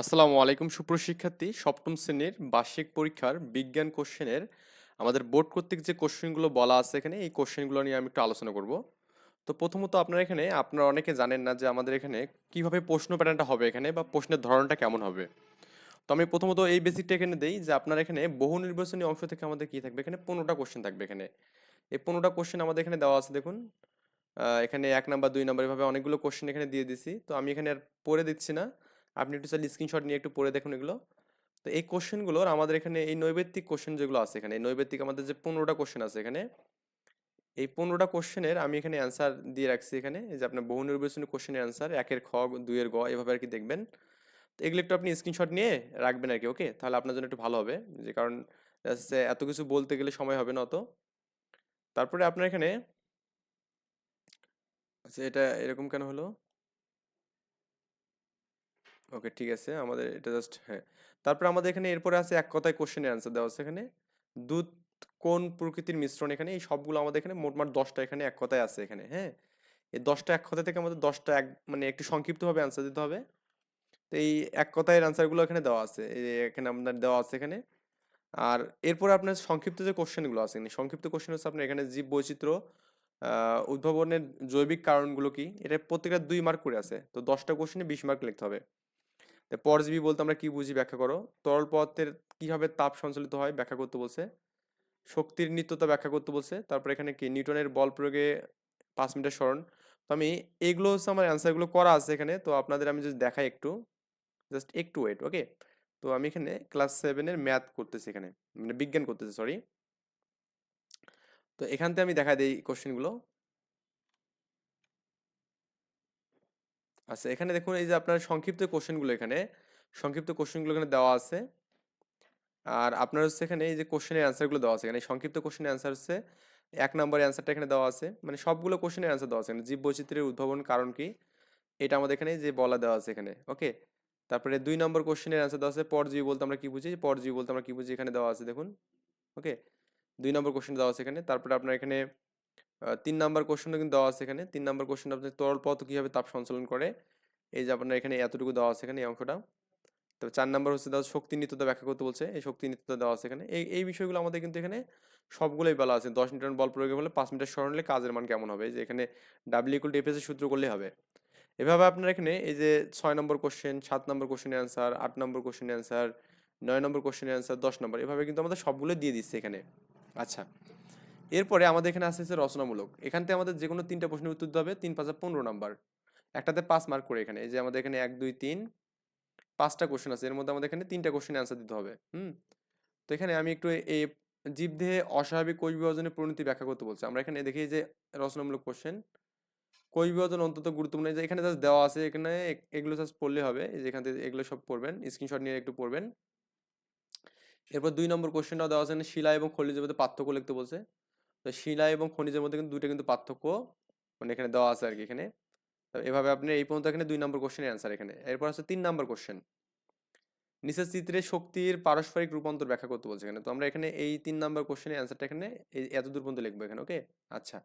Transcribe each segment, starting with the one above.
আসসালামু আলাইকুম সুপ্রশিক্ষার্থী সপ্তম শ্রেণির বার্ষিক পরীক্ষার বিজ্ঞান কোশ্চেনের আমাদের বোর্ড কর্তৃক যে কোশ্চেনগুলো বলা আছে এখানে, এই কোশ্চেনগুলো নিয়ে আমি একটু আলোচনা করব। তো প্রথমত আপনারা এখানে, আপনারা অনেকে জানেন না যে আমাদের এখানে কীভাবে প্রশ্ন প্যাটার্নটা হবে এখানে বা প্রশ্নের ধরনটা কেমন হবে। তো আমি প্রথমত এই বেসিকটা এখানে দেই যে আপনার এখানে বহু নির্বাচনী অংশ থেকে আমাদের কি থাকবে? এখানে পনেরোটা কোশ্চেন থাকবে এখানে। এই পনেরোটা কোশ্চেন আমাদের এখানে দেওয়া আছে, দেখুন। এখানে এক নাম্বার দুই নাম্বার এভাবে অনেকগুলো কোশ্চেন এখানে দিয়ে দিছি। তো আমি এখানে আর পড়ে দিচ্ছি না। আপনি একটু চাইলে স্ক্রিনশট নিয়ে একটু পড়ে দেখুন এগুলো। তো এই কোশ্চেনগুলোর আমাদের এখানে এই নৈবেত্তিক কোশ্চেন যেগুলো আছে এখানে নৈবেত্তিক আমাদের যে পনেরোটা কোশ্চেন আছে এখানে, এই পনেরোটা কোশ্চেনের আমি এখানে অ্যান্সার দিয়ে রাখছি এখানে যে আপনার বহু নির্বাচনী কোশ্চেনের অ্যান্সার একের খ, দুইয়ের গ, এভাবে আর কি দেখবেন। তো এগুলো একটু আপনি স্ক্রিনশট নিয়ে রাখবেন আর কি ওকে তাহলে আপনার জন্য একটু ভালো হবে, যে কারণ এত কিছু বলতে গেলে সময় হবে না অত। তারপরে আপনার এখানে আচ্ছা এটা এরকম কেন হলো? ওকে, ঠিক আছে। আমাদের এটা জাস্ট হ্যাঁ। তারপরে আমাদের এখানে এরপরে আছে এক কথায় কোশ্চেনের অ্যান্সার দেওয়া আছে এখানে। দুধ কোন প্রকৃতির মিশ্রণ এখানে? এই সবগুলো আমাদের এখানে মোটমাট দশটা এখানে এক কথায় আছে এখানে হ্যাঁ। এই দশটা এক কথা থেকে আমাদের দশটা এক মানে একটু সংক্ষিপ্তভাবে অ্যান্সার দিতে হবে। তো এই এক কথায় অ্যান্সারগুলো এখানে দেওয়া আছে। এখানে আপনার দেওয়া আছে এখানে। আর এরপরে আপনার সংক্ষিপ্ত যে কোশ্চেনগুলো আছে এখানে, সংক্ষিপ্ত কোশ্চেন হচ্ছে আপনার এখানে জীব বৈচিত্র্য উদ্ভাবনের জৈবিক কারণগুলো কি? এটা প্রত্যেকটা দুই মার্ক করে আছে। তো দশটা কোশ্চেনে বিশ মার্ক লিখতে হবে। পরজীবী বলতে আমরা কি বুঝি ব্যাখ্যা করো? তরল পদার্থের কীভাবে তাপ সঞ্চালিত হয় ব্যাখ্যা করতে বলছে। শক্তির নিত্যতা ব্যাখ্যা করতে বলছে। তারপর এখানে কি? নিউটনের বল প্রয়োগে পাঁচ মিটার স্মরণ তো আমি এইগুলো হচ্ছে আমার অ্যান্সারগুলো করা আছে এখানে। তো আপনাদের আমি যদি দেখাই একটু। জাস্ট একটু ওয়েট ওকে তো আমি এখানে ক্লাস সেভেনের ম্যাথ করতেছি এখানে। মানে বিজ্ঞান করতেছি সরি তো এখান থেকে আমি দেখা দিই কোশ্চেনগুলো আচ্ছা এখানে দেখুন এই যে আপনার সংক্ষিপ্ত কোশ্চেনগুলো এখানে, সংক্ষিপ্ত কোশ্চেনগুলো এখানে দেওয়া আছে। আর আপনার হচ্ছে এখানে এই যে কোশ্চেনের অ্যান্সারগুলো দেওয়া আছে। এখানে সংক্ষিপ্ত কোশ্চেনের অ্যান্সার হচ্ছে এক নম্বরের অ্যান্সারটা এখানে দেওয়া আছে। মানে সবগুলো কোশ্চেনের অ্যান্সার দেওয়া আছে। এখানে জীব বৈচিত্র্যের উদ্ভাবন কারণ কি? এটা আমাদের এখানে যে বলা দেওয়া আছে এখানে, ওকে? তারপরে দুই নম্বর কোশ্চেনের অ্যান্সার দেওয়া আছে, পরজীবী বলতে আমরা কি বুঝি? পরজীবী বলতে আমরা কি বুঝি? এখানে দেওয়া আছে দেখুন, ওকে? দুই নম্বর কোশ্চেন দেওয়া আছে এখানে। তারপরে আপনার এখানে তিন নাম্বার কোশ্চেনও কিন্তু দেওয়া আছে এখানে। তিন নাম্বার কোশ্চেন আপনার তরল পথ কীভাবে তাপ সঞ্চালন করে? এই যে আপনার এখানে এতটুকু দেওয়া আছে এখানে এই অংশটা। তবে চার নাম্বার হচ্ছে দেওয়া শক্তি নিত্যতা ব্যাখ্যা করতে বলছে। এই শক্তি নিত্যতা দেওয়া আছে এখানে। এই এই বিষয়গুলো আমাদের কিন্তু এখানে সবগুলোই বলা আছে। দশ নিউটন বল প্রয়োগে হলে পাঁচ মিটার সরণ হলে কাজের মান কেমন হবে? যে এখানে ডাব্লিউ ইকুয়াল টু এফ এর সূত্র করলেই হবে। এভাবে আপনার এখানে এই যে ছয় নম্বর কোশ্চেন সাত নম্বর কোশ্চেনের অ্যান্সার আট নম্বর কোশ্চেনের অ্যান্সার নয় নম্বর কোশ্চেনের অ্যান্সার দশ নম্বর এভাবে কিন্তু আমাদের সবগুলো দিয়ে দিচ্ছে এখানে। আচ্ছা। এরপরে আমাদের এখানে হচ্ছে রচনামূলক। এখান থেকে আমাদের যে কোনো তিনটা প্রশ্নের উত্তর দিতে হবে, তিন পাঁচা পনেরো নাম্বার। একটাতে পাঁচ মার্ক করে এখানে, এই যে আমাদের এখানে এক, দুই, তিন, পাঁচটা কোশ্চেন আছে। এর মধ্যে আমাদের এখানে তিনটা কোশ্চেন অ্যান্সার দিতে হবে, হুম? তো এখানে আমি একটু এই জীবদেহে অস্বাভাবিক কোষ বিভাজনের পরিণতি ব্যাখ্যা করতে বলছি। আমরা এখানে দেখি যে রচনামূলক কোশ্চেন কোষ বিভাজন অন্তত গুরুত্বপূর্ণ। যে এখানে জাস্ট দেওয়া আছে, এখানে এগুলো জাস্ট পড়লে হবে। এই যে এখান থেকে এগুলো সব পড়বেন স্ক্রিনশট নিয়ে একটু পড়বেন। এরপর দুই নম্বর কোশ্চেনটাও দেওয়া আছে শিলা এবং মধ্যে পার্থক্য লিখতে বলছে। তো শিলা এবং খনিজের মধ্যে কিন্তু দুইটা কিন্তু পার্থক্য মানে এখানে দেওয়া আছে আর কি এখানে। তো এভাবে আপনি এই পর্যন্ত এখানে দুই নম্বর কোশ্চেনের অ্যান্সার এখানে। এরপর আছে তিন নম্বর কোশ্চেন নিচের চিত্রে শক্তির পারস্পরিক রূপান্তর ব্যাখ্যা করতে বলছে এখানে। তো আমরা এখানে এই তিন নম্বর কোশ্চেনের অ্যান্সারটা এখানে এই এত দূর পর্যন্ত লিখব এখানে ওকে আচ্ছা।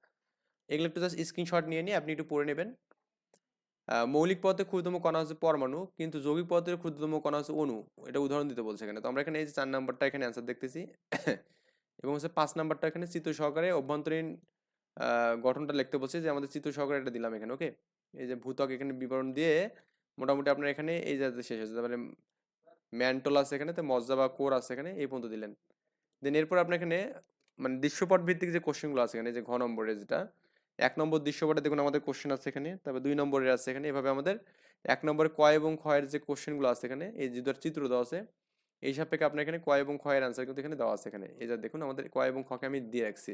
এগুলো একটু জাস্ট স্ক্রিনশট নিয়ে নিয়ে আপনি একটু পড়ে নেবেন। মৌলিক পথে ক্ষুদ্রতম কণা হচ্ছে পরমাণু, কিন্তু যৌগিক পদার্থের ক্ষুদ্রতম কণা হচ্ছে অণু। এটা উদাহরণ দিতে বলছে এখানে। তো আমরা এখানে এই যে চার নাম্বারটা এখানে অ্যান্সার দেখতেছি। এবং হচ্ছে পাঁচ নাম্বারটা এখানে চিত্র সহকারে অভ্যন্তরীণ গঠনটা লিখতে বলছে যে, আমাদের চিত্র সহকারে এটা দিলাম এখানে ওকে এই যে ভূত্বক এখানে বিবরণ দিয়ে মোটামুটি আপনার এখানে এই যে শেষ হয়েছে, তারপরে ম্যান্টল আছে এখানে, তো মজ্জা বা কোর আছে এখানে, এই পর্যন্ত দিলেন। দেন এরপর আপনার এখানে মানে দৃশ্যপট ভিত্তিক যে কোশ্চেনগুলো আছে এখানে যে ঘ নম্বরের যেটা, এক নম্বর দৃশ্যপটে দেখুন আমাদের কোশ্চেন আছে এখানে, তারপর দুই নম্বরের আছে এখানে, এভাবে আমাদের এক নম্বরে কয় এবং ক্ষয়ের যে কোশ্চেনগুলো আছে এখানে, এই যে চিত্র দেওয়া আছে এই সাপেক্ষে আপনার এখানে কয় এবং ক্ষয়ের আনসার কিন্তু এখানে দেওয়া আছে এখানে। এই যা দেখুন, আমাদের কয় এবং খকে আমি দিয়ে রাখছি।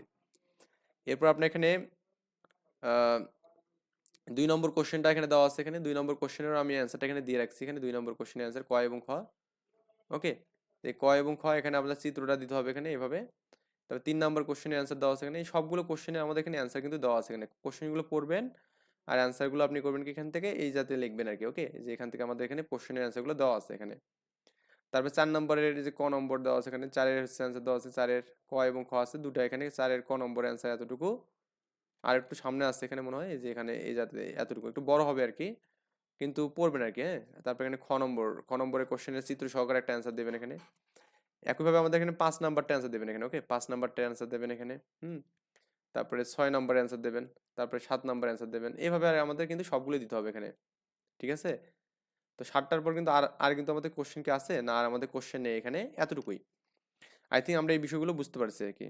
এরপর আপনার এখানে দুই নম্বর কোশ্চেনটা এখানে দেওয়া আছে এখানে। দুই নম্বর কোশ্চেনেরও আমি অ্যান্সারটা এখানে দিয়ে রাখছি এখানে। দুই নম্বর কোশ্চেনের অ্যান্সার কয় এবং খ। ওকে এই ক এবং খ এখানে আপনার চিত্রটা দিতে হবে এখানে এভাবে। তবে তিন নম্বর কোশ্চেনের অ্যান্সার দেওয়া আছে এখানে। এই সবগুলো কোশ্চেনে আমাদের এখানে অ্যান্সার কিন্তু দেওয়া আছে এখানে। কোশ্চেনগুলো পড়বেন আর অ্যান্সারগুলো আপনি করবেন কি এখান থেকে? এই জাতীয় লিখবেন আর কি। ওকে যে এখান থেকে আমাদের এখানে কোশ্চেনের অ্যান্সারগুলো দেওয়া আছে এখানে। তারপর চার নম্বরের যে ক নম্বর দেওয়া আছে, এখানে চারের হচ্ছে অ্যান্সার দেওয়া আছে, চারের ক এবং খ আছে, দুটো এখানে, চারের ক নম্বর অ্যান্সার এতটুকু। আর একটু সামনে আসছে এখানে মনে হয় যে এখানে এই যাতে এতটুকু, একটু বড় হবে আর কি কিন্তু পড়বেন আর কি হ্যাঁ? তারপর এখানে খ নম্বর, খ নম্বরের কোশ্চেনের চিত্র সহকারে একটা অ্যান্সার দেবেন এখানে। একইভাবে আমাদের এখানে পাঁচ নাম্বারটা অ্যান্সার দেবেন এখানে ওকে পাঁচ নাম্বারটা অ্যান্সার দেবেন এখানে, হুম? তারপরে ছয় নাম্বার অ্যান্সার দেবেন, তারপরে সাত নাম্বার অ্যান্সার দেবেন এইভাবে আর আমাদের কিন্তু সবগুলোই দিতে হবে এখানে, ঠিক আছে? তো সাতটার পর কিন্তু আর আর কিন্তু আমাদের কোশ্চেন কি আছে? না আর আমাদের কোশ্চেন নেই এখানে, এতটুকুই। আই থিঙ্ক আমরা এই বিষয়গুলো বুঝতে পারছি আর কি।